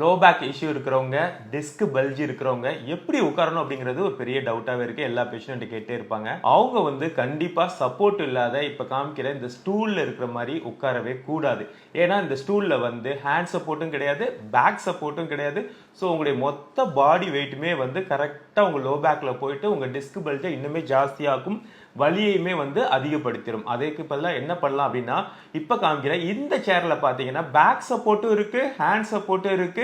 Low back issue இருக்கிறவங்க disc bulge இருக்கிறவங்க எப்படி உட்காரணும் அப்படிங்கிறது ஒரு பெரிய டவுட்டாகவே இருக்குது எல்லா பேஷண்ட்டு கேட்டே இருப்பாங்க. அவங்க வந்து கண்டிப்பாக சப்போர்ட் இல்லாத இப்போ காமிக்கிற இந்த ஸ்டூலில் இருக்கிற மாதிரி உட்காரவே கூடாது. ஏன்னா இந்த ஸ்டூலில் வந்து ஹேண்ட் சப்போர்ட்டும் கிடையாது பேக் சப்போர்ட்டும் கிடையாது. ஸோ உங்களுடைய மொத்த பாடி வெயிட்டுமே வந்து கரெக்டாக உங்கள் லோ பேக்கில் போயிட்டு உங்கள் டிஸ்க் பல்ஜை இன்னுமே ஜாஸ்தியாகும் வலியையுமே வந்து அதிகப்படுத்திடும் அதுக்கு பதிலாக என்ன பண்ணலாம் அப்படின்னா இப்போ காமிக்கிற இந்த சேரில் பார்த்தீங்கன்னா பேக் சப்போர்ட்டும் இருக்குது ஹேண்ட் சப்போர்ட்டும் இருக்குது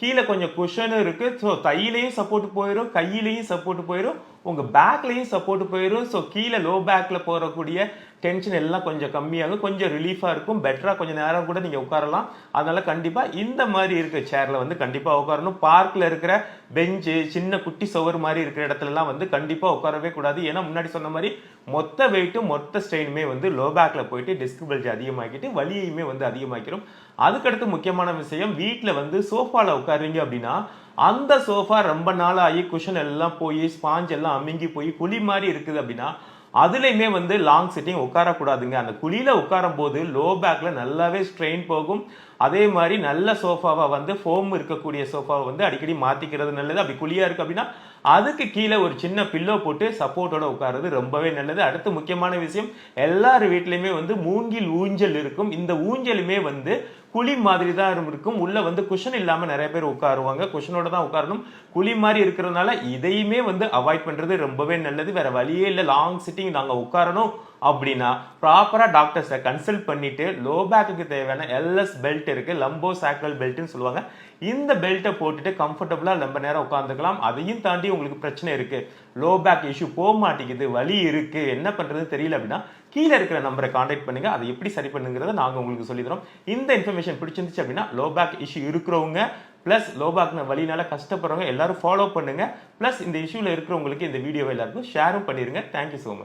கீழே கொஞ்சம் குஷனும் இருக்குது ஸோ தையிலையும் சப்போர்ட் போயிடும் கையிலையும் சப்போர்ட் போயிடும் உங்கள் பேக்லேயும் சப்போர்ட் போயிடும் ஸோ கீழே லோ பேக்கில் போகக்கூடிய டென்ஷன் எல்லாம் கொஞ்சம் கம்மியாகும் கொஞ்சம் ரிலீஃபாக இருக்கும். பெட்டராக கொஞ்சம் நேரம் கூட நீங்கள் உட்காரலாம். அதனால் கண்டிப்பாக இந்த மாதிரி இருக்க சேரில் வந்து கண்டிப்பாக உட்காரணும். பார்க்கில் இருக்கிற பெஞ்சு சின்ன குட்டி சுவர் மாதிரி இருக்கிற இடத்துலலாம் வந்து கண்டிப்பாக உட்காரவே கூடாது. ஏன்னா முன்னாடி சொன்ன மாதிரி மொத்த வெயிட்டும் மொத்த ஸ்ட்ரெயினுமே வந்து லோ பேக்கில் போயிட்டு டிஸ்க் பெல்ட் அதிகமாக்கிட்டு வலியுமே வந்து அதிகமாக்கிடும் அதுக்கடுத்து முக்கியமான விஷயம் வீட்டில் வந்து சோஃபாவில் உட்காருங்க அப்படின்னா அந்த சோஃபா ரொம்ப நாள் ஆகி குஷன் எல்லாம் போய் ஸ்பாஞ்ச் எல்லாம் அமுங்கி போய் குழி மாதிரி இருக்குது அப்படின்னா அதுலேயுமே வந்து லாங் சிட்டிங் உட்காரக்கூடாதுங்க. அந்த குழியில் உட்காரும் போது லோ பேக்கில் நல்லாவே ஸ்ட்ரெயின் போகும். அதே மாதிரி நல்ல சோஃபாவை வந்து ஃபோம் இருக்கக்கூடிய சோஃபாவை வந்து அடிக்கடி மாத்திக்கிறது நல்லது. அப்படி குழியாக இருக்குது அப்படின்னா அதுக்கு கீழே ஒரு சின்ன பில்லோ போட்டு சப்போர்ட்டோட உட்காருறது ரொம்பவே நல்லது. அடுத்து முக்கியமான விஷயம் எல்லார் வீட்லையுமே வந்து மூங்கில் ஊஞ்சல் இருக்கும். இந்த ஊஞ்சலுமே வந்து குழி மாதிரி தான் இருக்கும் உள்ள வந்து குஷன் இல்லாம நிறைய பேர் உட்காருவாங்க. குஷனோட தான் உட்காரணும். குழி மாதிரி இருக்கிறதுனால இதையுமே வந்து அவாய்ட் பண்றது ரொம்பவே நல்லது. வேற வழியே இல்லை. லாங் சிட்டிங் நாங்க உட்காரணும். அப்படின்னா ப்ராப்பராக டாக்டர்ஸை கன்சல்ட் பண்ணிட்டு லோ பேக்குக்கு தேவையான எல்எஸ் பெல்ட் இருக்கு லம்போ சாக்ரல் பெல்ட்னு சொல்லுவாங்க. இந்த பெல்ட்டை போட்டுட்டு கம்ஃபர்டபுளாக ரொம்ப நேரம் உட்காந்துக்கலாம் அதையும் தாண்டி உங்களுக்கு பிரச்சனை இருக்கு. லோ பேக் இஷ்யூ போக மாட்டேங்குது வலி இருக்கு. என்ன பண்றது தெரியல அப்படின்னா கீழே இருக்கிற நம்பரை காண்டாக்ட் பண்ணுங்க. அதை எப்படி சரி பண்ணுங்கிறத நாங்கள் உங்களுக்கு சொல்லித்தரோம். இந்த இன்ஃபர்மேஷன் பிடிச்சிருந்துச்சு அப்படின்னா லோ பேக் இஷ்யூ இருக்கிறவங்க ப்ளஸ் லோ பேக்ன வழினால கஷ்டப்படுறவங்க எல்லாரும் ஃபாலோ பண்ணுங்க. ப்ளஸ் இந்த இஷ்யூவில் இருக்கிறவங்களுக்கு இந்த வீடியோவை எல்லாருக்கும் ஷேரும் பண்ணிடுங்க தேங்க்யூ ஸோ மச்